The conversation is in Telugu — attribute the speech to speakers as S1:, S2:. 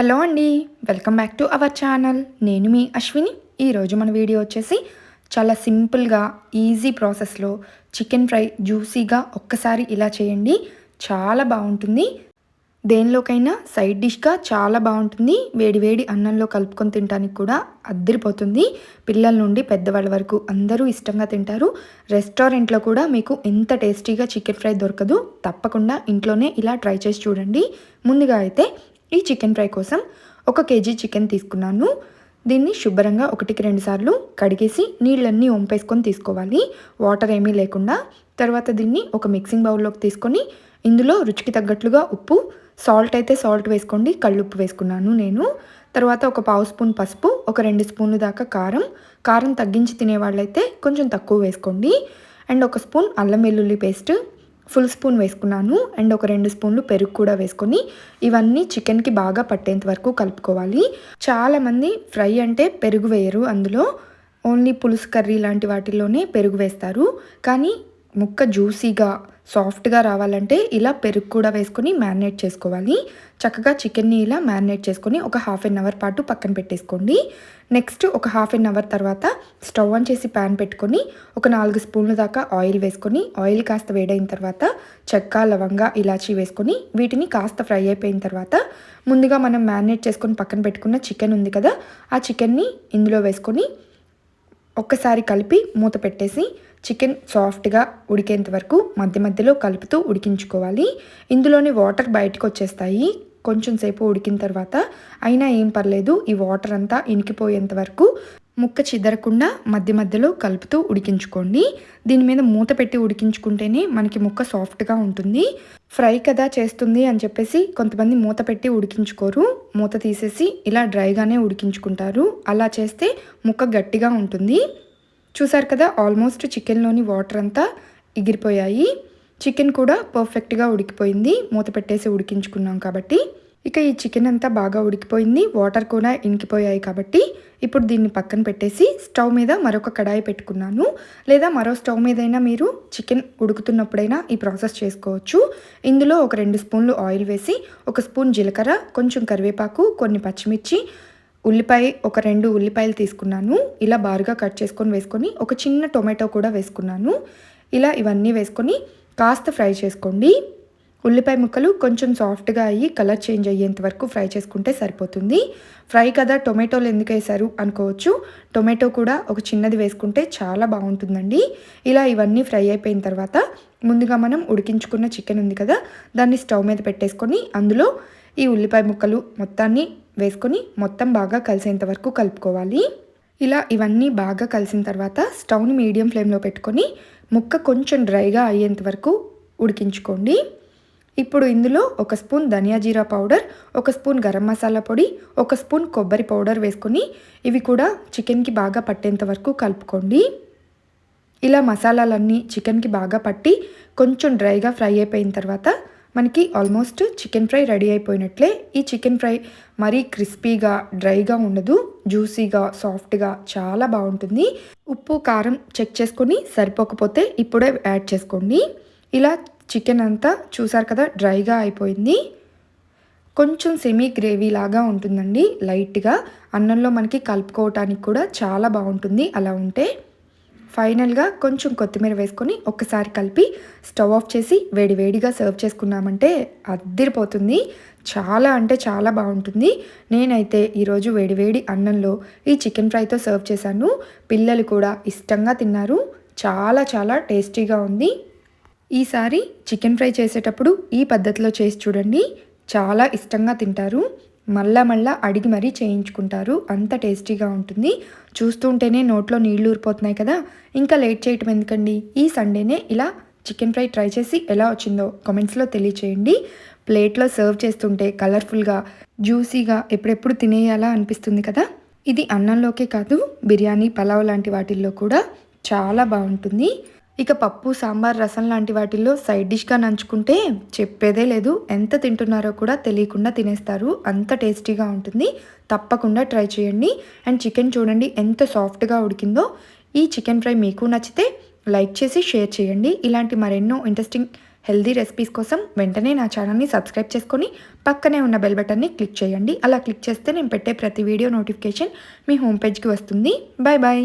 S1: హలో అండి welcome back to our channel. నేను మీ అశ్విని. ఈరోజు మన వీడియో వచ్చేసి చాలా సింపుల్గా ఈజీ ప్రాసెస్లో చికెన్ ఫ్రై జ్యూసీగా ఒక్కసారి ఇలా చేయండి. చాలా బాగుంటుంది. దేనిలోకైనా సైడ్ డిష్గా చాలా బాగుంటుంది. వేడివేడి అన్నంలో కలుపుకొని తినడానికి కూడా అద్దరిపోతుంది. పిల్లల నుండి పెద్దవాళ్ళ వరకు అందరూ ఇష్టంగా తింటారు. రెస్టారెంట్లో కూడా మీకు ఎంత టేస్టీగా చికెన్ ఫ్రై దొరకదు తప్పకుండా ఇంట్లోనే ఇలా ట్రై చేసి చూడండి. ముందుగా అయితే ఈ చికెన్ ఫ్రై కోసం ఒక కేజీ చికెన్ తీసుకున్నాను. దీన్ని శుభ్రంగా ఒకటికి రెండు సార్లు కడిగేసి నీళ్ళన్నీ వంపేసుకొని తీసుకోవాలి. వాటర్ ఏమీ లేకుండా. తర్వాత దీన్ని ఒక మిక్సింగ్ బౌల్లోకి తీసుకొని ఇందులో రుచికి తగ్గట్లుగా ఉప్పు సాల్ట్ అయితే సాల్ట్ వేసుకోండి కళ్ళుప్పు వేసుకున్నాను నేను. తర్వాత ఒక పావు స్పూన్ పసుపు ఒక రెండు స్పూన్లు దాకా కారం. కారం తగ్గించి తినేవాళ్ళైతే కొంచెం తక్కువ వేసుకోండి. అండ్ ఒక స్పూన్ అల్లం వెల్లుల్లి పేస్ట్ ఫుల్ స్పూన్ వేసుకున్నాను. అండ్ ఒక రెండు స్పూన్లు పెరుగు కూడా వేసుకొని ఇవన్నీ చికెన్కి బాగా పట్టేంత వరకు కలుపుకోవాలి. చాలామంది ఫ్రై అంటే పెరుగు వేయరు అందులో. ఓన్లీ పులుసు కర్రీ లాంటి వాటిల్లోనే పెరుగు వేస్తారు. కానీ ముక్క జ్యూసీగా సాఫ్ట్గా రావాలంటే ఇలా పెరుగు కూడా వేసుకొని మ్యారినేట్ చేసుకోవాలి. చక్కగా చికెన్ని ఇలా మ్యారినేట్ చేసుకొని ఒక హాఫ్ అన్ అవర్ పాటు పక్కన పెట్టేసుకోండి. నెక్స్ట్ ఒక హాఫ్ అన్ అవర్ తర్వాత స్టవ్ ఆన్ చేసి ప్యాన్ పెట్టుకొని ఒక నాలుగు స్పూన్ల దాకా ఆయిల్ వేసుకొని ఆయిల్ కాస్త వేడైన తర్వాత చెక్క లవంగా ఇలాచీ వేసుకొని వీటిని కాస్త ఫ్రై అయిపోయిన తర్వాత ముందుగా మనం మ్యారినేట్ చేసుకొని పక్కన పెట్టుకున్న చికెన్ ఉంది కదా ఆ చికెన్ని ఇందులో వేసుకొని ఒక్కసారి కలిపి మూత పెట్టేసి చికెన్ సాఫ్ట్గా ఉడికేంత వరకు మధ్య మధ్యలో కలుపుతూ ఉడికించుకోవాలి. ఇందులోని వాటర్ బయటకు వచ్చేస్తాయి. కొంచెం సేపు ఉడికిన తర్వాత అయినా ఏం పర్లేదు ఈ వాటర్ అంతా ఇనికిపోయేంత వరకు ముక్క చిదరకుండా మధ్య మధ్యలో కలుపుతూ ఉడికించుకోండి. దీని మీద మూత పెట్టి ఉడికించుకుంటేనే మనకి ముక్క సాఫ్ట్గా ఉంటుంది. ఫ్రై కదా చేస్తుంది అని చెప్పేసి కొంతమంది మూత పెట్టి ఉడికించుకోరు. మూత తీసేసి ఇలా డ్రైగానే ఉడికించుకుంటారు. అలా చేస్తే ముక్క గట్టిగా ఉంటుంది. చూసారు కదా ఆల్మోస్ట్ చికెన్లోని వాటర్ అంతా ఎగిరిపోయాయి. చికెన్ కూడా పర్ఫెక్ట్గా ఉడికిపోయింది. మూత పెట్టేసి ఉడికించుకున్నాం కాబట్టి. ఇక ఈ చికెన్ అంతా బాగా ఉడికిపోయింది. వాటర్ కూడా ఇనికిపోయాయి కాబట్టి ఇప్పుడు దీన్ని పక్కన పెట్టేసి స్టవ్ మీద మరొక కడాయి పెట్టుకున్నాను. లేదా మరో స్టవ్ మీదైనా మీరు చికెన్ ఉడుకుతున్నప్పుడైనా ఈ ప్రాసెస్ చేసుకోవచ్చు. ఇందులో ఒక రెండు స్పూన్లు ఆయిల్ వేసి ఒక స్పూన్ జీలకర్ర కొంచెం కరివేపాకు కొన్ని పచ్చిమిర్చి ఉల్లిపాయ ఒక రెండు ఉల్లిపాయలు తీసుకున్నాను. ఇలా బారుగా కట్ చేసుకొని వేసుకొని ఒక చిన్న టొమాటో కూడా వేసుకున్నాను. ఇలా ఇవన్నీ వేసుకొని కాస్త ఫ్రై చేసుకోండి. ఉల్లిపాయ ముక్కలు కొంచెం సాఫ్ట్గా అయ్యి కలర్ చేంజ్ అయ్యేంత వరకు ఫ్రై చేసుకుంటే సరిపోతుంది. ఫ్రై కదా టొమాటోలు ఎందుకు వేశారు అనుకోవచ్చు. టొమాటో కూడా ఒక చిన్నది వేసుకుంటే చాలా బాగుంటుందండి. ఇలా ఇవన్నీ ఫ్రై అయిపోయిన తర్వాత ముందుగా మనం ఉడికించుకున్న చికెన్ ఉంది కదా దాన్ని స్టవ్ మీద పెట్టేసుకొని అందులో ఈ ఉల్లిపాయ ముక్కలు మొత్తాన్ని వేసుకొని మొత్తం బాగా కలిసేంత వరకు కలుపుకోవాలి. ఇలా ఇవన్నీ బాగా కలిసిన తర్వాత స్టవ్ని మీడియం ఫ్లేమ్లో పెట్టుకొని ముక్క కొంచెం డ్రైగా అయ్యేంత వరకు ఉడికించుకోండి. ఇప్పుడు ఇందులో ఒక స్పూన్ ధనియా జీరా పౌడర్ ఒక స్పూన్ గరం మసాలా పొడి ఒక స్పూన్ కొబ్బరి పౌడర్ వేసుకొని ఇవి కూడా చికెన్కి బాగా పట్టేంత వరకు కలుపుకోండి. ఇలా మసాలాలన్నీ చికెన్కి బాగా పట్టి కొంచెం డ్రైగా ఫ్రై అయిపోయిన తర్వాత మనకి ఆల్మోస్ట్ చికెన్ ఫ్రై రెడీ అయిపోయినట్లే. ఈ చికెన్ ఫ్రై మరీ క్రిస్పీగా డ్రైగా ఉండదు. జ్యూసీగా సాఫ్ట్గా చాలా బాగుంటుంది. ఉప్పు కారం చెక్ చేసుకొని సరిపోకపోతే ఇప్పుడే యాడ్ చేసుకోండి. ఇలా చికెన్ అంతా చూసారు కదా డ్రైగా అయిపోయింది. కొంచెం సెమీ గ్రేవీ లాగా ఉంటుందండి లైట్గా. అన్నంలో మనకి కలుపుకోవటానికి కూడా చాలా బాగుంటుంది అలా ఉంటే. ఫైనల్గా కొంచెం కొత్తిమీర వేసుకొని ఒక్కసారి కలిపి స్టవ్ ఆఫ్ చేసి వేడి వేడిగా సర్వ్ చేసుకున్నామంటే అద్దిరిపోతుంది చాలా అంటే చాలా బాగుంటుంది. నేనైతే ఈరోజు వేడివేడి అన్నంలో ఈ చికెన్ ఫ్రైతో సర్వ్ చేశాను. పిల్లలు కూడా ఇష్టంగా తిన్నారు. చాలా చాలా టేస్టీగా ఉంది. ఈసారి చికెన్ ఫ్రై చేసేటప్పుడు ఈ పద్ధతిలో చేసి చూడండి. చాలా ఇష్టంగా తింటారు. మళ్ళా మళ్ళా అడిగి మరీ చేయించుకుంటారు. అంత టేస్టీగా ఉంటుంది. చూస్తుంటేనే నోట్లో నీళ్ళు ఊరిపోతున్నాయి కదా. ఇంకా లేట్ చేయటం ఎందుకండి? ఈ సండేనే ఇలా చికెన్ ఫ్రై ట్రై చేసి ఎలా వచ్చిందో కామెంట్స్లో తెలియచేయండి. ప్లేట్లో సర్వ్ చేస్తుంటే కలర్ఫుల్గా జ్యూసీగా ఎప్పుడెప్పుడు తినేయాలా అనిపిస్తుంది కదా. ఇది అన్నంలోకే కాదు బిర్యానీ పలావ్ లాంటి వాటిల్లో కూడా చాలా బాగుంటుంది. ఇక పప్పు సాంబార్ రసం లాంటి వాటిల్లో సైడ్ డిష్గా నంచుకుంటే చెప్పేదే లేదు. ఎంత తింటున్నారో కూడా తెలియకుండా తినేస్తారు. అంత టేస్టీగా ఉంటుంది. తప్పకుండా ట్రై చేయండి. అండ్ చికెన్ చూడండి ఎంత సాఫ్ట్గా ఉడికిందో. ఈ చికెన్ ఫ్రై మీకు నచ్చితే లైక్ చేసి షేర్ చేయండి. ఇలాంటి మరెన్నో ఇంట్రెస్టింగ్ హెల్దీ రెసిపీస్ కోసం వెంటనే నా ఛానల్ని సబ్స్క్రైబ్ చేసుకొని పక్కనే ఉన్న బెల్ బటన్ని క్లిక్ చేయండి. అలా క్లిక్ చేస్తే నేను పెట్టే ప్రతి వీడియో నోటిఫికేషన్ మీ హోమ్ పేజ్కి వస్తుంది. Bye bye